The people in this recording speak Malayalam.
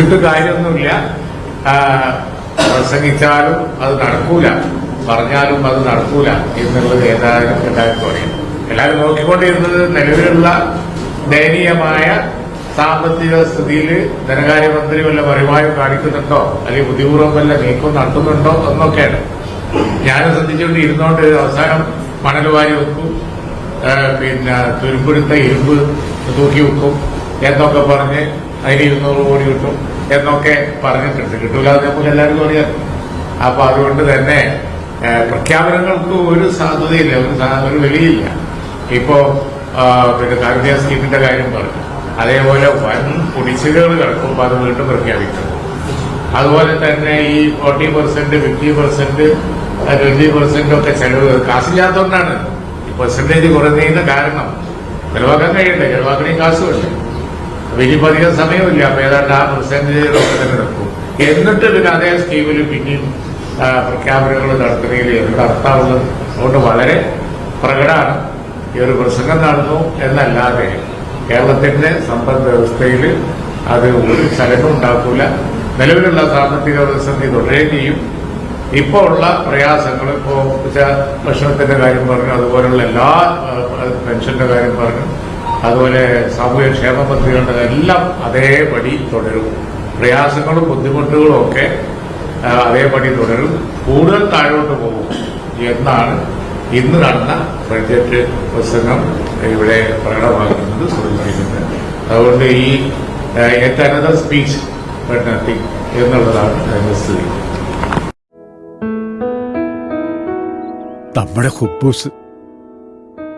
ഇട്ട് കാര്യമൊന്നുമില്ല. പ്രസംഗിച്ചാലും അത് നടക്കൂല. പറഞ്ഞാലും അത് നടക്കൂല എന്നുള്ളത് ഏതായാലും എല്ലാവർക്കും അറിയാം എല്ലാവരും നോക്കിക്കൊണ്ടിരുന്നത് നിലവിലുള്ള ദയനീയമായ സാമ്പത്തിക സ്ഥിതിയിൽ ധനകാര്യമന്ത്രി വല്ല വരുമാനം കാണിക്കുന്നുണ്ടോ? അല്ലെങ്കിൽ ബുദ്ധിപൂർവം വല്ല നീക്കം നടത്തുന്നുണ്ടോ എന്നൊക്കെയാണ്. ഞാൻ ശ്രദ്ധിച്ചുകൊണ്ട് ഇരുന്നോണ്ട് അവസാനം മണൽ വാരി വെക്കും. പിന്നെ തുരുമ്പെടുത്ത ഇരുമ്പ് തൂക്കി വെക്കും. എന്നൊക്കെ പറഞ്ഞ് അതിന് ഇരുന്നൂറ് കോടി കിട്ടും എന്നൊക്കെ പറഞ്ഞിട്ടുണ്ട്. കിട്ടൂല നമുക്ക് എല്ലാവർക്കും അറിയാം. അപ്പൊ അതുകൊണ്ട് തന്നെ പ്രഖ്യാപനങ്ങൾക്ക് ഒരു സാധ്യതയില്ല ഒരു ഒരു വെളിയില്ല. ഇപ്പോ പിന്നെ കാരുണ്യ സ്കീമിന്റെ കാര്യം പറഞ്ഞു. അതേപോലെ വൻ കുടിശ്ശികകൾ കിടക്കുമ്പോൾ അത് വീണ്ടും പ്രഖ്യാപിക്കും. അതുപോലെ തന്നെ ഈ forty percent fifty percent twenty percent ഒക്കെ ചെലവ് കാശില്ലാത്തതുകൊണ്ടാണ്. ഈ പെർസെന്റേജ് കുറഞ്ഞതിന് കാരണം ചെലവാക്കാൻ കഴിയണ്ടേ ചെലവാക്കണേ കാശുമല്ലേ ഇനിയിപ്പോ അധികം സമയമില്ല. അപ്പൊ ഏതാണ്ട് ആ പ്രസന്റേജ് ഒക്കെ തന്നെ നടക്കും. എന്നിട്ട് പിന്നെ അതേ സ്കീമിൽ പിന്നെയും പ്രഖ്യാപനങ്ങൾ നടത്തുന്നതിൽ എന്ത് അർത്ഥമുള്ളത് അതുകൊണ്ട് വളരെ പ്രകടമാണ്. ഈ ഒരു പ്രസംഗം നടന്നു എന്നല്ലാതെ കേരളത്തിന്റെ സമ്പദ് വ്യവസ്ഥയിൽ അത് ഒരു ചലനം ഉണ്ടാക്കൂല. നിലവിലുള്ള സാമ്പത്തിക പ്രതിസന്ധി തുടരുകയും ഇപ്പോൾ ഉള്ള പ്രയാസങ്ങൾ ഇപ്പോൾ ഭക്ഷണത്തിന്റെ കാര്യം പറഞ്ഞു അതുപോലുള്ള എല്ലാ പെൻഷന്റെ കാര്യം പറഞ്ഞു അതുപോലെ സാമൂഹ്യ ക്ഷേമ പദ്ധതികളുടെ എല്ലാം അതേപടി തുടരും. പ്രയാസങ്ങളും ബുദ്ധിമുട്ടുകളും ഒക്കെ അതേപടി തുടരും. കൂടുതൽ താഴോട്ട് പോകും എന്നാണ് ഇന്ന് നടന്ന ബഡ്ജറ്റ് പ്രസംഗം ഇവിടെ പ്രകടമാക്കുന്നത് സൂചിപ്പിക്കുന്നത് അതുകൊണ്ട് ഈ എറ്റ് അനദർ സ്പീച്ച് ബട്ട് എന്നുള്ളതാണ് അതിന്റെ സ്ഥിതി. നമ്മുടെ കുബൂസ്